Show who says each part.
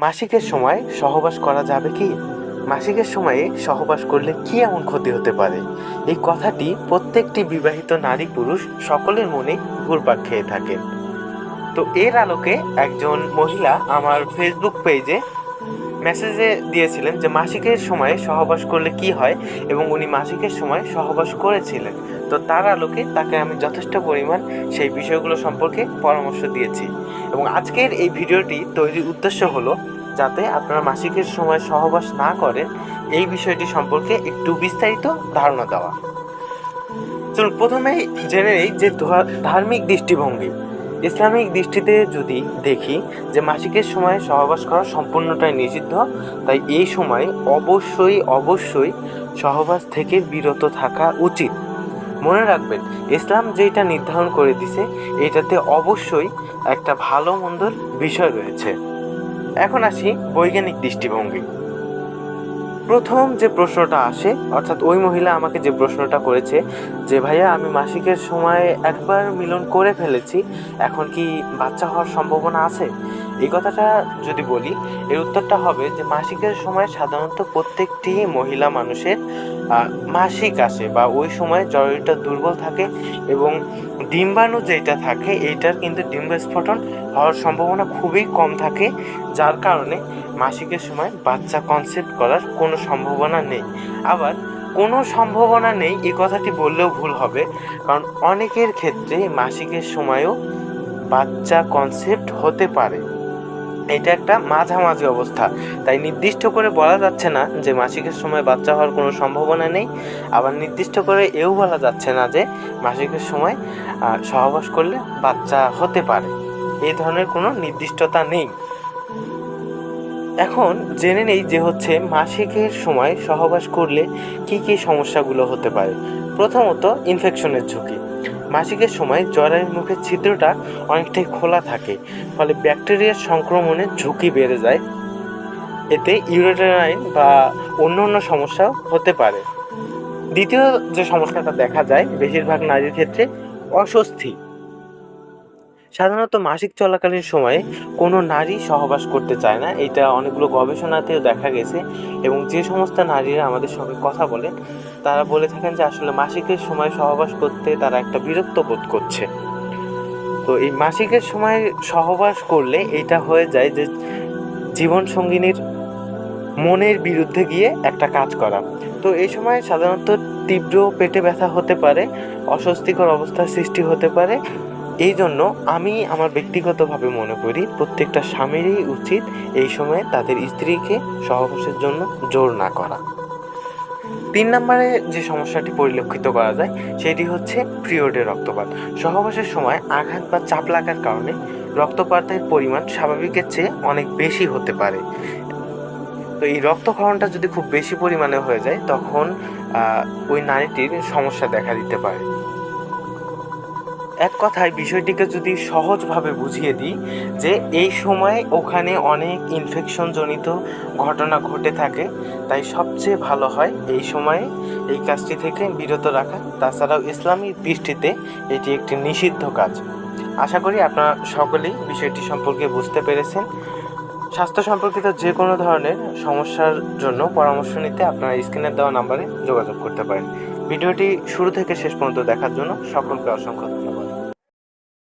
Speaker 1: মাসিকের সময় সহবাস করা যাবে কি? মাসিকের সময়ে সহবাস করলে কি এমন ক্ষতি হতে পারে? এই কথাটি প্রত্যেকটি বিবাহিত নারী পুরুষ সকলের মনে ঘুরপাক খেয়ে থাকেন। তো এর আলোকে একজন মহিলা আমার ফেসবুক পেজে মেসেজে দিয়েছিলেন যে মাসিকের সময়ে সহবাস করলে কি হয় এবং উনি মাসিকের সময় সহবাস করেছিলেন। তো তার আলোকে তাকে আমি যথেষ্ট পরিমাণ সেই বিষয়গুলো সম্পর্কে পরামর্শ দিয়েছি। এবং আজকের এই ভিডিওটি তৈরির উদ্দেশ্য হলো যাতে আপনারা মাসিকের সময় সহবাস না করেন, এই বিষয়টি সম্পর্কে একটু বিস্তারিত ধারণা দেওয়া। চলুন, প্রথমেই জেনে নেই যে ধার্মিক দৃষ্টিভঙ্গি। ইসলামিক দৃষ্টিতে যদি দেখি যে মাসিকের সময় সহবাস করা সম্পূর্ণটাই নিষিদ্ধ, তাই এই সময় অবশ্যই অবশ্যই সহবাস থেকে বিরত থাকা উচিত। মনে রাখবেন, ইসলাম যেটা নির্ধারণ করে দিছে এটাতে অবশ্যই একটা ভালো মন্দর বিষয় রয়েছে। এখন আসি বৈজ্ঞানিক দৃষ্টিভঙ্গি। প্রথম যে প্রশ্নটা আসে, অর্থাৎ ওই মহিলা আমাকে যে প্রশ্নটা করেছে যে, ভাইয়া, আমি মাসিকের সময় একবার মিলন করে ফেলেছি, এখন কি বাচ্চা হওয়ার সম্ভাবনা আছে? এই কথাটা যদি বলি, এর উত্তরটা হবে যে মাসিকের সময় সাধারণত প্রত্যেকটি মহিলা মানুষের মাসিক আসে বা ওই সময় শরীরটা দুর্বল থাকে এবং ডিম্বাণু যেটা থাকে, এইটার কিন্তু ডিম্বস্ফোটন হওয়ার সম্ভাবনা খুবই কম থাকে, যার কারণে মাসিকের সময় বাচ্চা কনসেপ্ট করার কোনো সম্ভাবনা নেই। আবার কোনো সম্ভাবনা নেই, এই কথাটি বললেও ভুল হবে, কারণ অনেকের ক্ষেত্রে মাসিকের সময়ও বাচ্চা কনসেপ্ট হতে পারে। এটা একটা মাঝামাঝি অবস্থা। তাই নির্দিষ্ট করে বলা যাচ্ছে না যে মাসিকের সময় বাচ্চা হওয়ার কোনো সম্ভাবনা নেই। আবার নির্দিষ্ট করে এও বলা যাচ্ছে না যে মাসিকের সময় সহবাস করলে বাচ্চা হতে পারে। এই ধরনের কোনো নির্দিষ্টতা নেই। এখন জেনে নেই যে হচ্ছে মাসিকের সময় সহবাস করলে কি কি সমস্যাগুলো হতে পারে। প্রথমত ইনফেকশনের ঝুঁকি। মাসিকের সময় জরায়ুর মুখের ছিদ্রটা অনেকটাই খোলা থাকে, ফলে ব্যাকটেরিয়ার সংক্রমণের ঝুঁকি বেড়ে যায়। এতে ইউরেটারাইন বা অন্য অন্য সমস্যাও হতে পারে। দ্বিতীয় যে সমস্যাটা দেখা যায়, বেশিরভাগ নারীর ক্ষেত্রে অস্বস্তি। সাধারণত মাসিক চলাকালীন সময়ে কোনো নারী সহবাস করতে চায় না। এটা অনেকগুলো গবেষণাতেও দেখা গেছে এবং যে সমস্ত নারীরা আমাদের সঙ্গে কথা বলেন তারা বলে থাকেন যে আসলে মাসিকের সময় সহবাস করতে তারা একটা বিরক্ত বোধ করছে। তো এই মাসিকের সময় সহবাস করলে এটা হয়ে যায় যে জীবন সঙ্গিনীর মনের বিরুদ্ধে গিয়ে একটা কাজ করা। তো এই সময় সাধারণত তীব্র পেটে ব্যথা হতে পারে, অস্বস্তিকর অবস্থার সৃষ্টি হতে পারে এই জন্য আমি আমার ব্যক্তিগতভাবে মনে করি প্রত্যেকটা স্বামীরই উচিত এই সময়ে তাদের স্ত্রীকে সহবাসের জন্য জোর না করা। তিন নম্বরে যে সমস্যাটি পরিলক্ষিত করা যায়, সেটি হচ্ছে পিরিয়ডের রক্তপাত। সহবাসের সময় আঘাত বা চাপ লাগার কারণে রক্তপাতের পরিমাণ স্বাভাবিকের চেয়ে অনেক বেশি হতে পারে। তো এই রক্তক্ষরণটা যদি খুব বেশি পরিমাণে হয়ে যায়, তখন ওই নারীটির সমস্যা দেখা দিতে পারে। এক কথায় বিষয়টিকে যদি সহজভাবে বুঝিয়ে দিই, যে এই সময় ওখানে অনেক ইনফেকশন জনিত ঘটনা ঘটে থাকে, তাই সবচেয়ে ভালো হয় এই সময়ে এই কাজটি থেকে বিরত রাখা। তাছাড়াও ইসলামী দৃষ্টিতে এটি একটি নিষিদ্ধ কাজ। আশা করি আপনারা সকলেই বিষয়টি সম্পর্কে বুঝতে পেরেছেন। স্বাস্থ্য সম্পর্কিত যে কোনো ধরনের সমস্যার জন্য পরামর্শ নিতে আপনারা স্ক্রিনের দেওয়া নাম্বারে যোগাযোগ করতে পারেন। ভিডিওটি শুরু থেকে শেষ পর্যন্ত দেখার জন্য সকলকে অসংখ্য ধন্যবাদ।